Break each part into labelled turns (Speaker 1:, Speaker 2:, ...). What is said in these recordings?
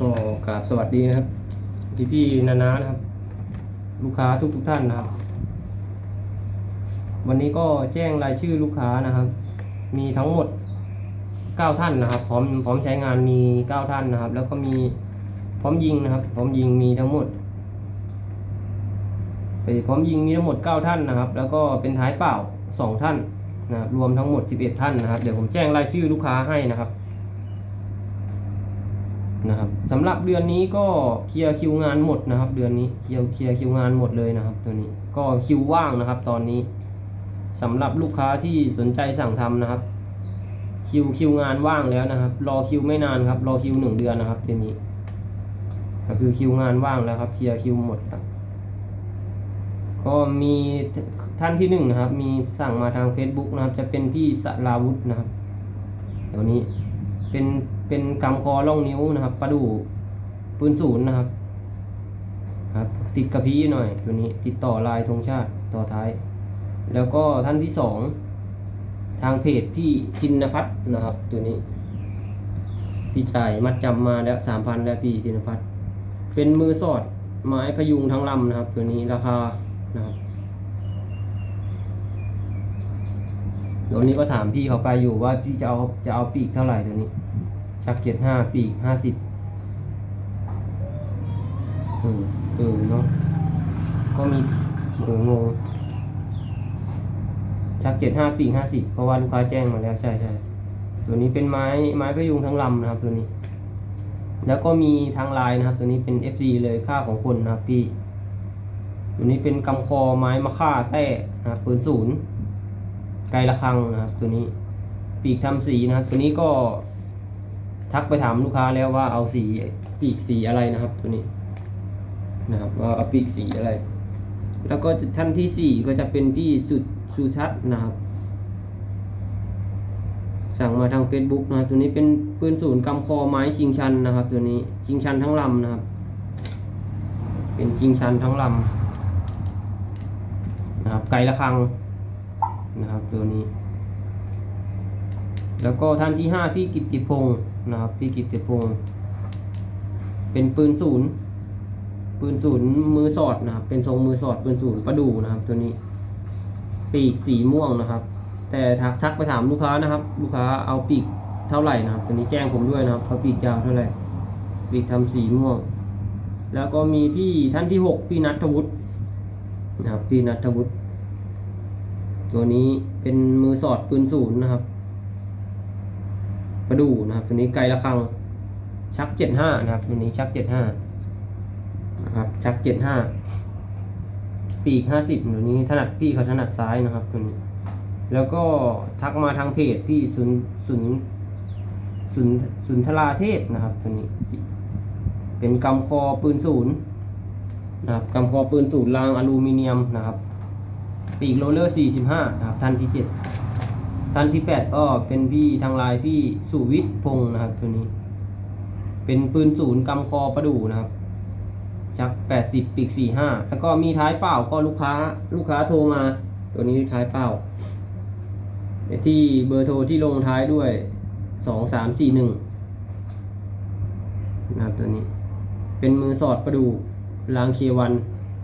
Speaker 1: ก็กราบสวัสดีนะครับ พี่พี่ๆนานานะครับ ลูกค้าทุกทุกๆท่านนะครับ วันนี้ก็แจ้งรายชื่อลูกค้านะครับ มีทั้งหมดเก้าท่านนะครับ พร้อมพร้อมใช้งานมีเก้าท่านนะครับ แล้วก็มีพร้อมยิงนะครับ พร้อมยิงมีทั้งหมดเอ้ยพร้อมยิงมีทั้งหมดเก้าท่านนะครับ แล้วก็เป็นท้ายเปล่าสองท่านนะครับรวมทั้งหมดสิบเอ็ดท่านนะครับ เดี๋ยวผมแจ้งรายชื่อลูกค้าให้นะครับ นะครับสำหรับเดือนนี้ก็เคลียร์คิวงานหมดนะครับ เดือนนี้เคลียร์เคลียร์คิวงานหมดเลยนะครับ ตัวนี้ก็คิวว่างนะครับ ตอนนี้สำหรับลูกค้าที่สนใจสั่งทำนะครับ คิวคิวงานว่างแล้วนะครับ รอคิวไม่นานครับ รอคิวหนึ่งเดือนนะครับทีนี้ ก็คือคิวงานว่างแล้วครับเคลียร์คิวหมดครับก็มีท่านที่หนึ่งนะครับ มีสั่งมาทาง Facebook นะครับ จะเป็นพี่สราวุธนะครับเดี๋ยวนี้เป็น เป็นกำคอล่องนิ้วนะครับประดูปืนศูนย์นะครับ ครับ ติดกระพี้หน่อยตัวนี้ติดต่อลายธงชาติต่อท้าย แล้วก็ท่านที่สองทางเพจพี่ธินพัฒน์นะครับ ตัวนี้ พี่จ่ายมัดจำมาแล้วสามพันแล้วพี่ธินพัฒน์เป็นมือสอดไม้พยุงทั้งลำนะครับ ตัวนี้ราคานะครับเดี๋ยวนี้ก็ถามพี่เขาไปอยู่ว่าพี่จะเอาจะเอาปีกเท่าไหร่ตัวนี้ ชักเจ็ดห้าปีกห้าสิบเออเออเนาะก็มีเอองงชักเจ็ดห้าปีกห้าสิบเพราะว่าลูกค้าแจ้งมาแล้วใช่ใช่ตัวนี้เป็นไม้ไม้พยุงทั้งลำนะครับตัวนี้ แล้วก็มีทางลายนะครับ ตัวนี้เป็น FC เลยค่าของคนนะครับพี่ตัวนี้เป็นกำคอไม้มะค่าแต้นะปืนศูนย์ไกลระคังนะครับตัวนี้ ปีกทำสีนะครับ ตัวนี้ก็ ทักไปถามลูกค้าแล้วว่าเอาสีปีกสีอะไรนะครับ ตัวนี้นะครับว่าเอาปีกสีอะไร แล้วก็ท่านที่สี่ก็จะเป็นพี่สุดสุชัดนะครับ สั่งมาทาง Facebook นะครับตัวนี้เป็นปืนศูนย์กำคอไม้ชิงชันนะครับ ตัวนี้ชิงชันทั้งลำนะครับ เป็นชิงชันทั้งลำนะครับไกลระคังนะครับตัวนี้ แล้วก็ท่านที่ห้าพี่กิตติพงศ์นะครับพี่กิตติพงศ์เป็นปืนศูนย์ปืนศูนย์มือสอดนะครับ เป็นทรงมือสอดปืนศูนย์ประดูนะครับ ตัวนี้ ปีกสีม่วงนะครับ แต่ทักทักไปถามลูกค้านะครับ ลูกค้าเอาปีกเท่าไหร่นะครับ ตัวนี้แจ้งผมด้วยนะครับเขาปีกยาวเท่าไหร่ ปีกทำสีม่วง แล้วก็มีพี่ท่านที่หกพี่นัทวุฒินะครับ พี่นัทวุฒิตัวนี้เป็นมือสอดปืนศูนย์นะครับ ประดูนะครับ ตัวนี้ไกลระคัง ชักเจ็ดห้านะครับ ตัวนี้ชักเจ็ดห้านะครับ ชักเจ็ดห้าปีกห้าสิบตัวนี้ถนัดพี่เขาถนัดซ้ายนะครับตัวนี้ แล้วก็ทักมาทางเพจพี่สุนสุนสุนสุนย์ทราเทพนะครับตัวนี้ เป็นกำคอปืนศูนย์นะครับกำคอปืนศูนย์รางอลูมิเนียมนะครับ ปีกโรลเลอร์45นะครับท่านที่7 ท่านที่8ก็เป็นพี่ทางไลน์พี่สุวิทย์พงศ์นะครับ ตัวนี้ เป็นปืนศูนย์กำคอประดูนะครับชัก80ปีก45แล้วก็มีท้ายเปล่าก็ลูกค้าลูกค้าโทรมา ตัวนี้ท้ายเปล่าที่เบอร์โทรที่ลงท้ายด้วย2341นะครับตัวนี้ เป็นมือสอดประดูรางเควัน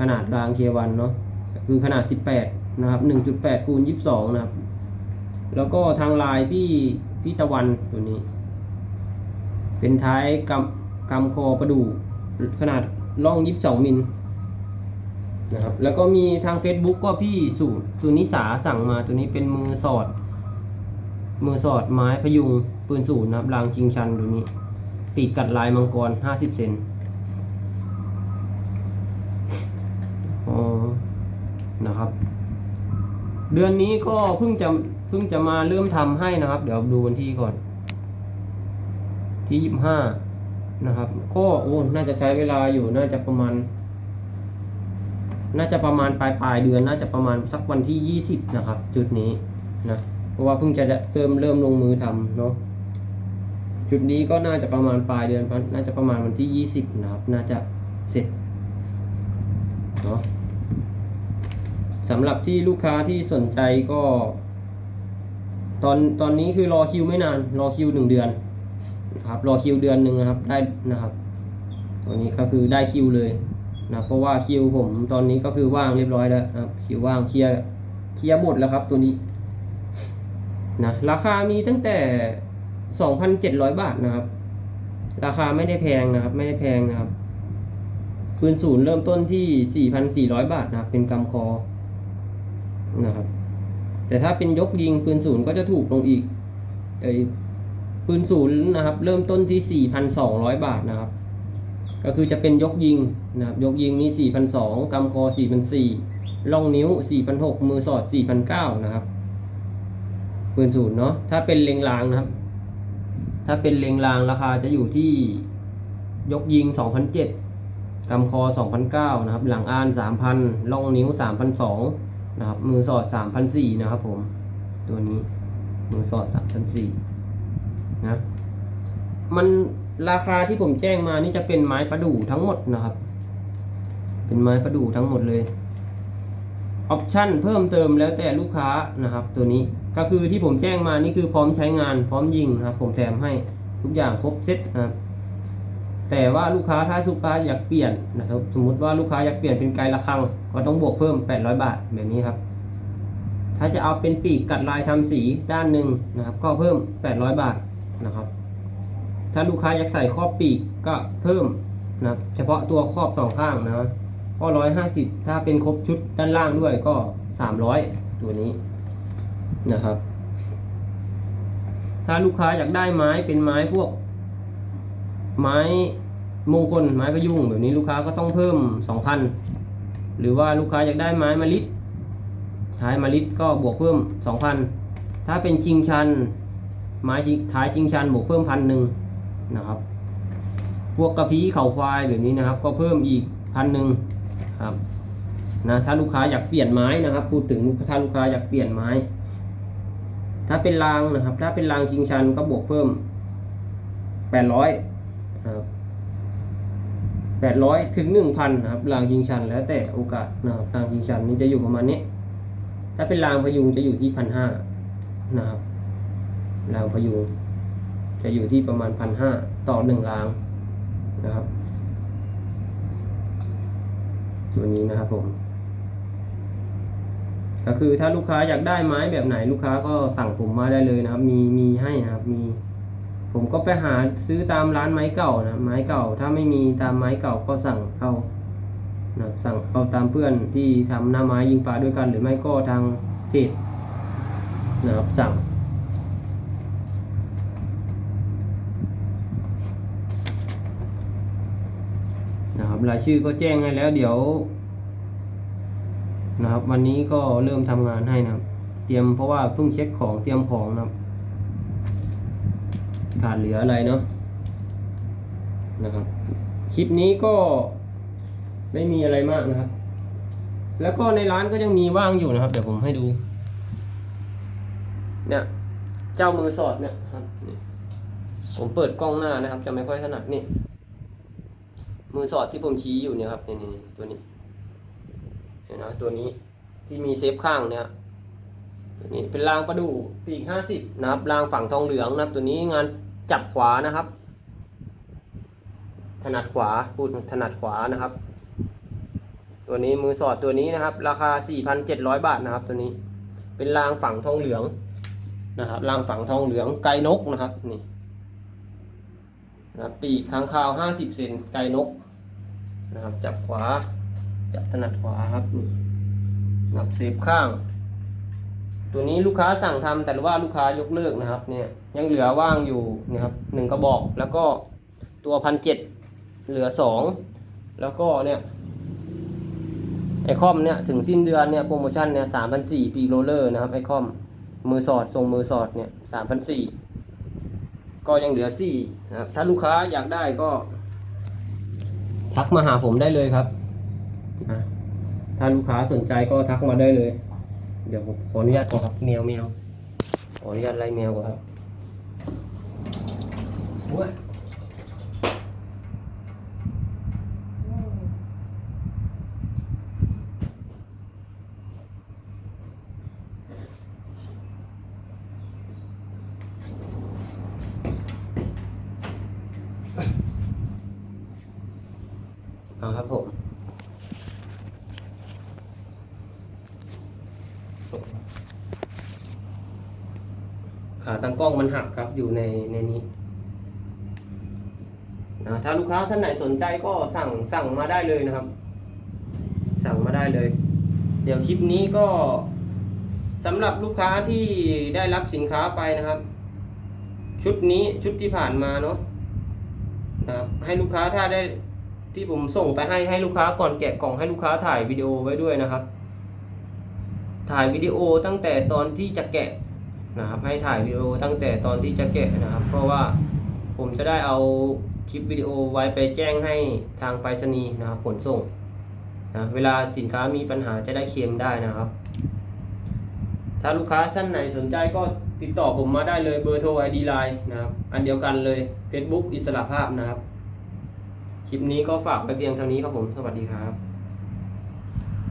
Speaker 1: ขนาดรางเควันเนาะคือขนาด18นะครับ1.8คูณ22นะครับ แล้วก็ทางลายพี่พี่ตะวันตัวนี้ เป็นท้ายกำกำคอประดูขนาดล่อง 22 มิลนะครับแล้วก็มีทาง Facebook ก็พี่สุสุนิสาสั่งมาตัวนี้เป็นมือสอด มือสอดไม้พยุงปืนศูนนะครับรางชิงชันตัวนี้ ปีกกัดลายมังกร 50 เซนอ๋อ นะครับ เดือนนี้ก็เพิ่งจะเพิ่งจะมาเริ่มทำให้นะครับ เดี๋ยวดูวันที่ก่อน ที่ยี่ห้านะครับ ก็โอ้น่าจะใช้เวลาอยู่น่าจะประมาณ น่าจะประมาณปลายปลายเดือน น่าจะประมาณสักวันที่ยี่สิบนะครับ จุดนี้นะเพราะว่าเพิ่งจะเริ่มเริ่มลงมือทำเนาะจุดนี้ก็น่าจะประมาณปลายเดือนน่าจะประมาณวันที่ยี่สิบนะครับ น่าจะเสร็จเนาะ สำหรับที่ลูกค้าที่สนใจก็ ตอนตอนนี้คือรอคิวไม่นานรอคิวหนึ่งเดือนนะครับรอคิวเดือนหนึ่งนะครับได้นะครับตัวนี้ก็คือได้คิวเลยนะเพราะว่าคิวผมตอนนี้ก็คือว่างเรียบร้อยแล้วครับคิวว่างเคลียร์เคลียร์หมดแล้วครับตัวนี้นะราคามีตั้งแต่ 2,700 บาทนะครับ ราคาไม่ได้แพงนะครับ ไม่ได้แพงนะครับปืนศูนย์เริ่มต้นที่ 4,400 บาทนะครับเป็นกำคอ นะครับ แต่ถ้าเป็นยกยิงปืนศูนย์ก็จะถูกลงอีกเอปืนศูนย์นะครับ เริ่มต้นที่ 4,200 บาทนะครับ ก็คือจะเป็นยกยิงนะครับ ยกยิงนี่ 4,200กำคอ 4,400ล่องนิ้ว 4,600 มือสอด 4,900 นะครับ ปืนศูนย์เนาะ ถ้าเป็นเลงรางนะครับ ถ้าเป็นเลงรางราคาจะอยู่ที่ยกยิง2,007กำคอ2,009นะครับ หลังอ่าน 3,000ล่องนิ้ว 3,200 นะครับ มือสอด3,400นะครับผม ตัวนี้ มือสอด3,400นนะ มันราคาที่ผมแจ้งมานี่จะเป็นไม้ประดู่ทั้งหมดนะครับ เป็นไม้ประดู่ทั้งหมดเลย ออปชั่นเพิ่มเติมแล้วแต่ลูกค้านะครับ ตัวนี้ ก็คือที่ผมแจ้งมานี่คือพร้อมใช้งาน พร้อมยิงนะครับ ผมแถมให้ทุกอย่างครบเซ็ตนะครับแต่ว่าลูกค้าถ้าลูกค้าอยากเปลี่ยนนะครับ สมมุติว่าลูกค้าอยากเปลี่ยนเป็นไกลระฆัง ก็ต้องบวกเพิ่ม 800 บาทแบบนี้ครับ ถ้าจะเอาเป็นปีกกัดลายทำสีด้านหนึ่งนะครับ ก็เพิ่ม 800 บาทนะครับ ถ้าลูกค้าอยากใส่ครอบปีกก็เพิ่มนะครับเฉพาะตัวครอบสองข้างนะครับก็ร้อยห้าสิบถ้าเป็นครบชุดด้านล่างด้วยก็สามร้อยตัวนี้นะครับ ถ้าลูกค้าอยากได้ไม้เป็นไม้พวก ไม้มงคลไม้พยุงแบบนี้ลูกค้าก็ต้องเพิ่มสองพัน หรือว่าลูกค้าอยากได้ไม้มะลิท้ายมะลิก็บวกเพิ่มสองพันถ้าเป็นชิงชัน ไม้ท้ายชิงชันบวกเพิ่มพันหนึ่งนะครับ พวกกระพี้เข่าควายแบบนี้นะครับ ก็เพิ่มอีกพันหนึ่งครับนะถ้าลูกค้าอยากเปลี่ยนไม้นะครับพูดถึงถ้าลูกค้าอยากเปลี่ยนไม้ ถ้าเป็นรางนะครับ ถ้าเป็นรางชิงชันก็บวกเพิ่มแปดร้อยครับ แปดร้อยถึงหนึ่งพันนะครับรางชิงชันแล้วแต่โอกาสนะครับรางชิงชันนี่จะอยู่ประมาณนี้ ถ้าเป็นรางพยุงจะอยู่ที่พันห้านะครับรางพยุงจะอยู่ที่ประมาณพันห้าต่อหนึ่งรางนะครับตัวนี้นะครับผม ก็คือถ้าลูกค้าอยากได้ไม้แบบไหนลูกค้าก็สั่งผมมาได้เลยนะครับ มีมีให้นะครับมี ผมก็ไปหาซื้อตามร้านไม้เก่านะไม้เก่า ถ้าไม่มีตามไม้เก่าก็สั่งเอานะสั่งเอาตามเพื่อนที่ทำหน้าไม้ยิงปลาด้วยกัน หรือไม่ก็ทางเพจนะครับสั่ง นะครับรายชื่อก็แจ้งให้แล้วเดี๋ยว นะครับ วันนี้ก็เริ่มทำงานให้นะครับ เตรียมเพราะว่าเพิ่งเช็คของเตรียมของนะครับ ขาดเหลืออะไรเนาะนะครับ คลิปนี้ก็ไม่มีอะไรมากนะครับ แล้วก็ในร้านก็ยังมีว่างอยู่นะครับ เดี๋ยวผมให้ดู เนี่ย เจ้ามือสอดเนี่ยครับผมเปิดกล้องหน้านะครับ จะไม่ค่อยถนัดนี่ มือสอดที่ผมชี้อยู่เนี่ยครับนี่นี่ตัวนี้ เห็นไหมตัวนี้ที่มีเซฟข้างเนี่ยตัวนี้เป็นรางประดู่ปีกห้าสิบนะครับรางฝั่งทองเหลืองนะครับ ตัวนี้งาน จับขวานะครับ ถนัดขวาพูดถนัดขวานะครับ ตัวนี้มือสอดตัวนี้นะครับ ราคา 4,700 บาทนะครับ ตัวนี้เป็นรางฝั่งทองเหลืองนะครับรางฝั่งทองเหลืองไก่นกนะครับนี่นะปีกค้างคาว50เซนไก่นกนะครับ จับขวาจับถนัดขวาครับนี่นับเซฟข้าง ตัวนี้ลูกค้าสั่งทำแต่ว่าลูกค้ายกเลิกนะครับเนี่ยยังเหลือว่างอยู่นะครับหนึ่งกระบอกแล้วก็ตัวพันเจ็ดเหลือสองแล้วก็เนี่ยไอคอมเนี่ยถึงสิ้นเดือนเนี่ยโปรโมชั่นเนี่ยสามพันสี่ปีโรเลอร์นะครับไอคอมมือสอดทรงมือสอดเนี่ยสามพันสี่ก็ยังเหลือสี่นะครับถ้าลูกค้าอยากได้ก็ ทักมาหาผมได้เลยครับ ถ้าลูกค้าสนใจก็ทักมาได้เลย เดี๋ยวผมขออนุญาตก่อนครับแมวแมวขออนุญาตไล่แมวก่อนครับโอ้ยเอาครับผม ขาตั้งกล้องมันหักครับอยู่ในในนี้นะถ้าลูกค้าท่านไหนสนใจก็สั่งสั่งมาได้เลยนะครับ สั่งมาได้เลย เดี๋ยวคลิปนี้ก็สำหรับลูกค้าที่ได้รับสินค้าไปนะครับ ชุดนี้ชุดที่ผ่านมาเนาะนะครับให้ลูกค้าถ้าได้ที่ผมส่งไปให้ให้ลูกค้าก่อนแกะกล่องให้ลูกค้าถ่ายวิดีโอไว้ด้วยนะครับ ถ่ายวิดีโอตั้งแต่ตอนที่จะแกะ นะครับให้ถ่ายวิดีโอตั้งแต่ตอนที่จะแกะนะครับ เพราะว่าผมจะได้เอาคลิปวิดีโอไว้ไปแจ้งให้ทางไปรษณีย์นะครับขนส่งนะเวลาสินค้ามีปัญหาจะได้เคลมได้นะครับ ถ้าลูกค้าท่านไหนสนใจก็ติดต่อผมมาได้เลยเบอร์โทร ID Line นะครับ อันเดียวกันเลย Facebook อิสระภาพนะครับ คลิปนี้ก็ฝากไปเพียงเท่านี้ครับผม สวัสดีครับ